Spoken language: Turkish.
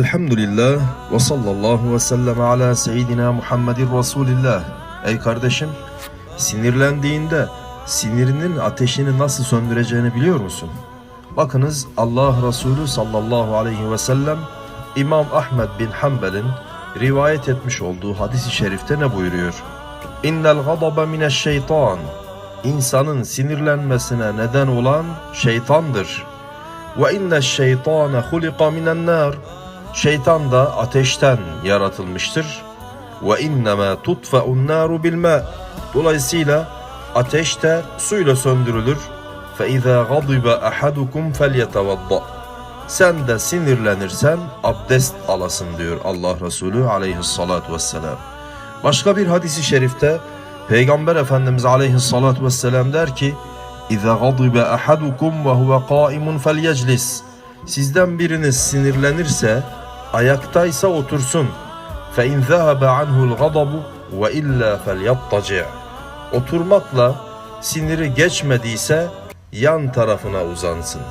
Elhamdülillah ve sallallahu ve sellem ala seyyidina Muhammedin Resulillah. Ey kardeşim, sinirlendiğinde sinirinin ateşini nasıl söndüreceğini biliyor musun? Bakınız Allah Resulü sallallahu aleyhi ve sellem İmam Ahmed bin Hanbel'in rivayet etmiş olduğu hadis-i şerifte ne buyuruyor? İnnel gadabe mineşşeytan. İnsanın sinirlenmesine neden olan şeytandır. Ve inne şeytane hulika minen nar. Şeytan da ateşten yaratılmıştır. Ve innema tutfa'un naru bil ma. Dolayısıyla ateş de suyla söndürülür. Fe izâ gadibe ahadukum felyetevadda. Sen de sinirlenirsen abdest alasın diyor Allah Resulü aleyhissalatu vesselam. Başka bir hadisi şerifte Peygamber Efendimiz aleyhissalatu vesselam der ki gadibe ahadukum ve huve qaimun felyeclis Sizden biriniz sinirlenirse ayaktaysa otursun. Fe in zahaba anhu'l gadabu ve illa felyattaci. Oturmakla siniri geçmediyse yan tarafına uzansın.